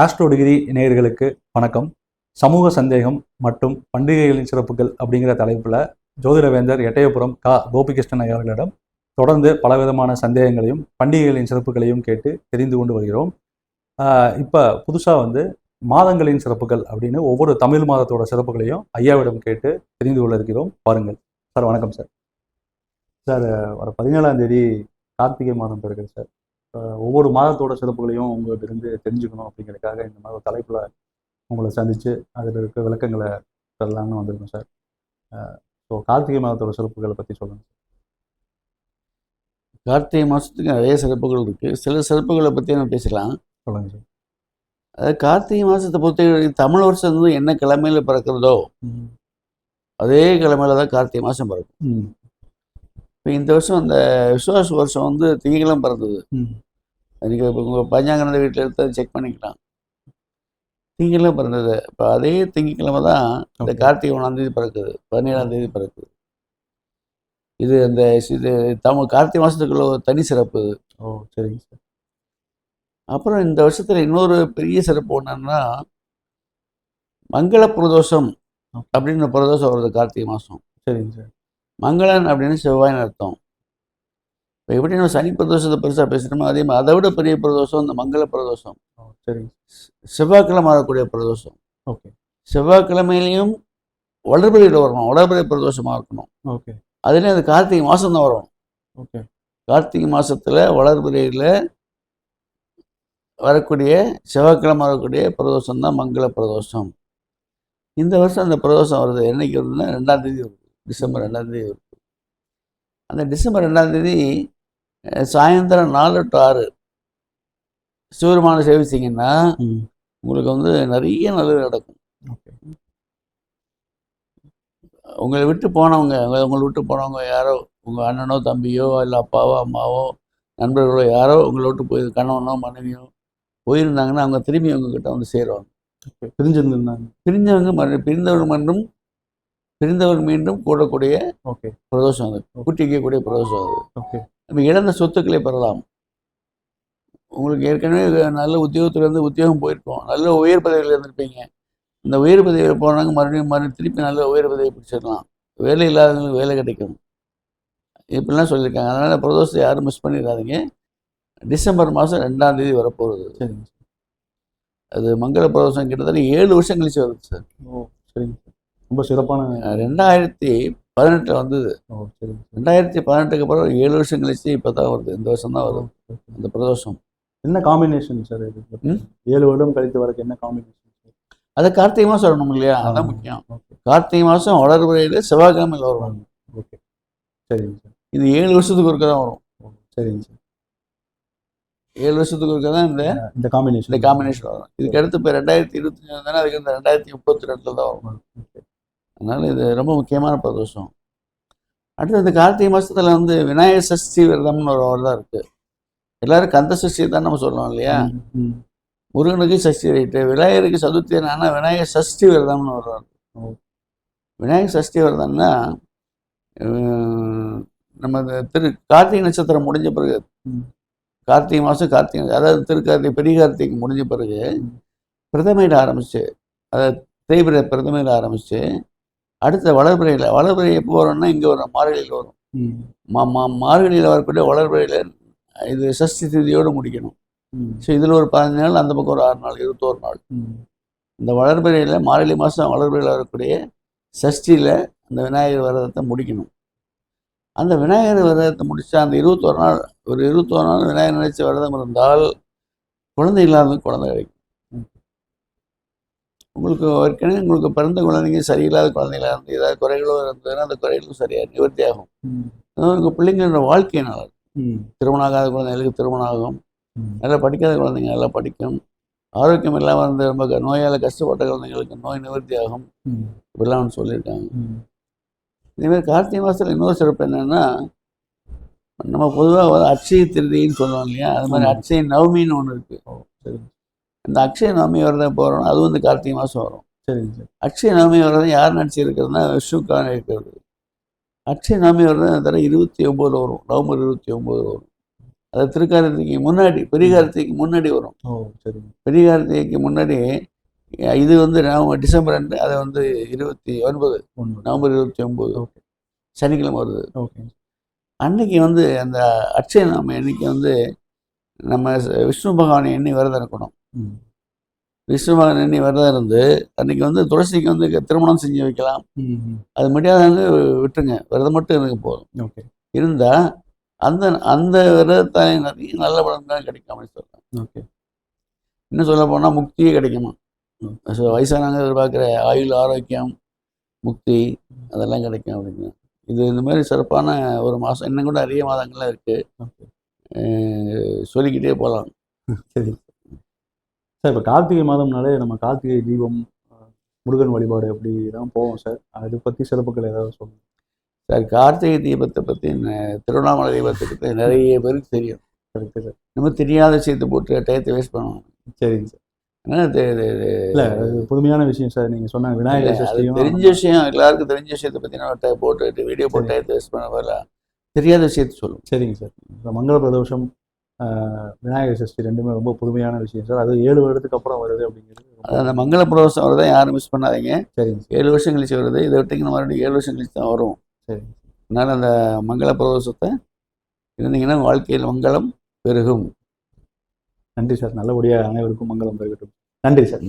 Astro degree நேயர்களுக்கு வணக்கம். சமூக சந்தேகம் மற்றும் பண்டிகைகளின் சிறப்புகள் அப்படிங்கிற தலைப்பில் ஜோதிடவேந்தர் எட்டயபுரம் கா. கோபிகிருஷ்ணன் அவர்களிடம் தொடர்ந்து பலவிதமான சந்தேகங்களையும் பண்டிகைகளின் சிறப்புகளையும் கேட்டு தெரிந்து கொண்டு வருகிறோம். இப்போ புதுசாக வந்து மாதங்களின் சிறப்புகள் அப்படின்னு ஒவ்வொரு தமிழ் மாதத்தோட சிறப்புகளையும் ஐயாவிடம் கேட்டு தெரிந்து கொள்ள இருக்கிறோம். பாருங்கள். சார் வணக்கம் சார். சார் வர பதினேழாம் தேதி கார்த்திகை மாதம் பிறகு சார். ஒவ்வொரு மாதத்தோட சிறப்புகளையும் உங்கள்கிட்ட இருந்து தெரிஞ்சுக்கணும் அப்படிங்கிறதுக்காக இந்த மாதிரி ஒரு தலைப்பில் உங்களை சந்தித்து அதில் இருக்க விளக்கங்களை தரலாம்னு வந்திருக்கோம் சார். ஸோ கார்த்திகை மாதத்தோட சிறப்புகளை பற்றி சொல்லுங்கள் கார்த்திகை மாதத்துக்கு நிறைய சிறப்புகள் இருக்குது சில சிறப்புகளை பற்றி நம்ம பேசலாம் சொல்லுங்கள் சார். அதாவது கார்த்திகை மாதத்தை பொறுத்த தமிழ் வருஷம் என்ன கிழமையில் பிறக்கிறதோ அதே கிழமையில தான் கார்த்திகை மாதம் பிறக்கும். இப்போ இந்த வருஷம் அந்த விசுவாச வருஷம் வந்து திங்கக்கிழமை பிறந்தது. நீங்கள் இப்போ உங்கள் பஞ்சாங்கரந்த வீட்டில் எடுத்து செக் பண்ணிக்கலாம். திங்கக்கிழமை பிறந்தது. இப்போ அதே திங்கக்கிழமை தான் இந்த. கார்த்திகை ஒன்றாந்தேதி பிறக்குது. பதினேழாம் தேதி பிறக்குது. இது அந்த இது தமிழ் கார்த்திகை மாதத்துக்குள்ள ஒரு தனி சிறப்பு. ஓ சரிங்க சார். அப்புறம் இந்த வருஷத்துல இன்னொரு பெரிய சிறப்பு என்னன்னா மங்கள பிரதோஷம். அப்படின்னு பிரதோஷம் வருது கார்த்திகை மாதம் சரிங்க சார். மங்களன் அப்படின்னு செவ்வாய்னு அர்த்தம். இப்போ எப்படி நம்ம சனி பிரதோஷத்தை பெருசாக பேசுகிறோமோ அதே மாதிரி அதை விட பெரிய பிரதோஷம் இந்த மங்கள பிரதோஷம். சரிங்க. செவ்வாய்க்கிழமை வரக்கூடிய பிரதோஷம். ஓகே. செவ்வாய்க்கிழமையிலையும் வளர்பிறையில் வரணும் வளர்பிறை பிரதோஷமாக இருக்கணும். ஓகே. அதுலேயும் அது கார்த்திகை மாதம் தான் வரும். ஓகே. கார்த்திகை மாதத்தில் வளர்பிறையில் வரக்கூடிய செவ்வாய்க்கிழமை வரக்கூடிய பிரதோஷம் தான் மங்கள பிரதோஷம். இந்த வருஷம் அந்த பிரதோஷம் வருது. என்னைக்கு வருதுன்னா ரெண்டாம் தேதி வருது. டிசம்பர் ரெண்டாம் தேதி வருது அந்த டிசம்பர் ரெண்டாம் தேதி அஹ், சாயந்தரம் நாலு டு ஆறு சிவருமான சேவிச்சிங்கன்னா உங்களுக்கு வந்து நிறைய நல்லது நடக்கும். உங்களை விட்டு போனவங்க உங்க- உங்களை விட்டு போனவங்க யாரோ உங்கள் அண்ணனோ தம்பியோ இல்லை அப்பாவோ அம்மாவோ நண்பர்களோ யாரோ உங்களை விட்டு போய் கணவனோ மனைவியோ போயிருந்தாங்கன்னா அவங்க திரும்பி உங்ககிட்ட வந்து சேருவாங்க. ஓகே. பிரிஞ்சிருந்தாங்க பிரிஞ்சவங்க மறு பிரிந்தவர் மீண்டும் பிரிந்தவர் மீண்டும் கூடக்கூடிய ஓகே. பிரதோஷம் அது. கூட்டி வைக்கக்கூடிய பிரதோஷம் அது. ஓகே. நம்ம இழந்த சொத்துக்களை பெறலாம். உங்களுக்கு ஏற்கனவே நல்ல உத்தியோகத்துல இருந்து உத்தியோகம் போயிருக்கோம். நல்ல உயர் பதவியில் இருந்திருப்பீங்க. இந்த உயர் பதவியில் போனாங்க மறுபடியும் மறுபடியும் திருப்பி நல்ல உயர் பதவியை பிடிச்சிடலாம். வேலை இல்லாதவங்களுக்கு வேலை கிடைக்கும். இப்படிலாம் சொல்லியிருக்காங்க. அதனால் பிரதோஷத்தை யாரும் மிஸ் பண்ணிடாதீங்க. டிசம்பர் மாதம் ரெண்டாம் தேதி வரப்போகுது. சரிங்க சார் அது மங்கள பிரதோஷம் கிட்டத்தட்ட ஏழு வருஷம் கழிச்சு வருது சார் ஓ சரிங்க சார் ரொம்ப சிறப்பான ரெண்டாயிரத்தி பதினெட்டில் வந்தது. ரெண்டாயிரத்தி பதினெட்டுக்கு அப்புறம் ஏழு வருஷம் கழிச்சு இப்போ தான் வருது. இந்த வருஷம் தான் வருது. அந்த பிரதோஷம். என்ன காம்பினேஷன் சார் இது? ஏழு வருடம் கழித்து வரக்கு என்ன காம்பினேஷன் அதை கார்த்திகை மாதம் வரணும் இல்லையா? அதான் முக்கியம். கார்த்திகை மாதம் வளர்பிறையில் செவ்வாய்க்கிழமையில் வரும். ஓகே. சரிங்க சார் இது ஏழு வருஷத்துக்கு ஒருக்க தான் வரும். சரிங்க சார் ஏழு வருஷத்துக்கு ஒருக்க தான் இந்த இந்த இந்த காம்பினேஷன் காம்பினேஷன் வரும். இதுக்கு அடுத்து இப்போ ரெண்டாயிரத்தி இருபத்தஞ்சு தானே அதுக்கு இந்த ரெண்டாயிரத்தி முப்பத்தி ரெண்டில் தான் வரும். அதனால இது ரொம்ப முக்கியமான பிரதோஷம் அடுத்து இந்த கார்த்திகை மாதத்தில் வந்து விநாயகர் சஷ்டி விரதம்னு ஒரு விரதம் இருக்குது எல்லாரும் கந்த சஷ்டி தான் நம்ம சொல்றோம் இல்லையா முருகனுக்கு சஷ்டி ரைட்டு விநாயகருக்கு சதுர்த்தி என்னன்னா விநாயகர் சஷ்டி விரதம்னு வருவார் ஓ. விநாயகர் சஷ்டி விரதம்னா நம்ம திரு கார்த்திகை நட்சத்திரம் முடிஞ்ச பிறகு. கார்த்திகை மாதம் கார்த்திகை அதாவது திருக்கார்த்திகை பெரிய கார்த்திகை முடிஞ்ச பிறகு. பிரதமையில் ஆரம்பிச்சு அதாவது தேய்பிரை பிரதமையில் ஆரம்பிச்சு அடுத்த வளர்பிறையில் வளர்பிறை எப்போ வரும்னா இங்கே வரும் மார்கழியில் வரும். ம். மா மார்கழியில் வரக்கூடிய வளர்பிறையில் இது சஷ்டி திதியோடு முடிக்கணும். ஸோ இதில் ஒரு பதினஞ்சு நாள் அந்த பக்கம் ஒரு ஆறு நாள் இருபத்தோரு நாள். இந்த வளர்பிறையில் மார்கழி மாதம் வளர்பிறையில் வரக்கூடிய சஷ்டியில் அந்த விநாயகர் விரதத்தை முடிக்கணும். அந்த விநாயகர் விரதத்தை முடிச்சா அந்த இருபத்தோரு நாள் ஒரு இருபத்தோரு நாள் விநாயகர் நினைச்ச விரதம் இருந்தால் குழந்தை இல்லாதவங்க குழந்தை கிடைக்கும். உங்களுக்கு ஏற்கனவே உங்களுக்கு பிறந்த குழந்தைங்க சரியில்லாத குழந்தைகளா இருந்து ஏதாவது குறைகளோ இருந்ததுன்னா அந்த குறைகளும் சரியாக நிவர்த்தி ஆகும் உங்கள் பிள்ளைங்களோட வாழ்க்கை நல்லா இருக்கும். திருமணம் ஆகாத குழந்தைகளுக்கு திருமணம் ஆகும் நல்லா படிக்காத குழந்தைங்க நல்லா படிக்கும். ஆரோக்கியம் இல்லாமல் இருந்த ரொம்ப நோயால் கஷ்டப்பட்ட குழந்தைங்களுக்கு நோய் நிவர்த்தி ஆகும் இப்படிலாம் சொல்லியிருக்காங்க. இதேமாதிரி கார்த்திகை மாதத்தில் இன்னொரு சிறப்பு என்னென்னா நம்ம பொதுவாக அட்சய திருதின்னு சொல்லுவோம் இல்லையா? அது மாதிரி. அட்சய நவமின்னு ஒன்று இருக்குது இந்த அக்ஷய நவமி விரதம் போகிறோம் அதுவும் இந்த கார்த்திகை மாதம் வரும். சரிங்க சார். அக்ஷய நவமி விரதம் யார் நடிச்சிருக்கிறதுனா விஷ்ணுக்கான இருக்கிறது அக்ஷய நவமி விரதம் தர இருபத்தி ஒம்போது வரும். நவம்பர் இருபத்தி ஒம்போது வரும். அது திருக்கார்த்திகைக்கு முன்னாடி பெரிய கார்த்திகைக்கு முன்னாடி வரும். ஓ சரிங்க. பெரிய கார்த்திகைக்கு முன்னாடி இது வந்து நவம்பர் டிசம்பர் ரெண்டு அதை வந்து இருபத்தி ஒன்பது. நவம்பர் இருபத்தி ஒன்பது ஓகே. சனிக்கிழமை வருது. ஓகே. அன்னைக்கு வந்து அந்த அட்சய நாம அன்னைக்கு வந்து நம்ம விஷ்ணு பகவானை எண்ணி விரதம் இருக்கணும். விஷ்ணு எண்ணி விரதம் இருந்து அன்னைக்கு வந்து துளசிக்கு வந்து திருமணம் செஞ்சு வைக்கலாம். அது முடியாதவங்க விட்டுருங்க. விரதம் மட்டும் இருக்க போதும். ஓகே. இருந்தால் அந்த அந்த விரதத்தாலே நிறைய நல்ல பலன் தான் கிடைக்கும் அப்படின்னு சொல்கிறேன் ஓகே. இன்னும் சொல்ல போனால் முக்தியே கிடைக்குமா? வயசானவங்க எதிர்பார்க்குற ஆயுள் ஆரோக்கியம் முக்தி அதெல்லாம் கிடைக்கும் அப்படின்னு. இது இந்த மாதிரி சிறப்பான ஒரு மாதம் இன்னும் கூட நிறைய மாதங்கள்லாம் இருக்குது சொல்லிக்கிட்டே போகலாம் சரி. சார் இப்போ கார்த்திகை மாதம்னாலே நம்ம கார்த்திகை தீபம் முருகன் வழிபாடு அப்படி தான் போவோம் சார். அதை பற்றி சிறப்புகள் ஏதாவது சொல்லுங்கள் சார் கார்த்திகை தீபத்தை பற்றி திருவண்ணாமலை தீபத்தை பற்றி நிறைய பேருக்கு தெரியும். Correct sir. நம்ம தெரியாத விஷயத்தை போட்டு டயத்தை வேஸ்ட் பண்ணுவோம். சரிங்க சார். இல்லை புதுமையான விஷயம் சார். நீங்கள் சொன்ன விநாயகர் அது சஷ்டியும் தெரிஞ்ச விஷயம் எல்லாருக்கும் தெரிஞ்ச விஷயத்தை பற்றி நம்ம போட்டு வீடியோ போட்டு டயத்தை வேஸ்ட் பண்ண வரல. தெரியாத விஷயத்தை சொல்லுவோம். சரிங்க சார். மங்கள பிரதோஷம் விநாயகர் சஷ்டி ரெண்டுமே ரொம்ப புதுமையான விஷயம் சார். அது ஏழு வருடத்துக்கு அப்புறம் வருது அப்படிங்கிறது அந்த மங்கள பிரதோஷம் வரதை யாரும் மிஸ் பண்ணாதீங்க. சரிங்க சார். ஏழு வருஷம் கழிச்சு வருது. இதை விட்டிங்கன்னா மறுபடியும் ஏழு வருஷம் கழிச்சு தான் வரும். சரிங்க அதனால் அந்த மங்கள பிரதோஷத்தை இருந்தீங்கன்னா வாழ்க்கையில் மங்களம் பெருகும். நன்றி சார். நல்லபடியாக அனைவருக்கும் மங்களம் பெருகட்டும். நன்றி சார்.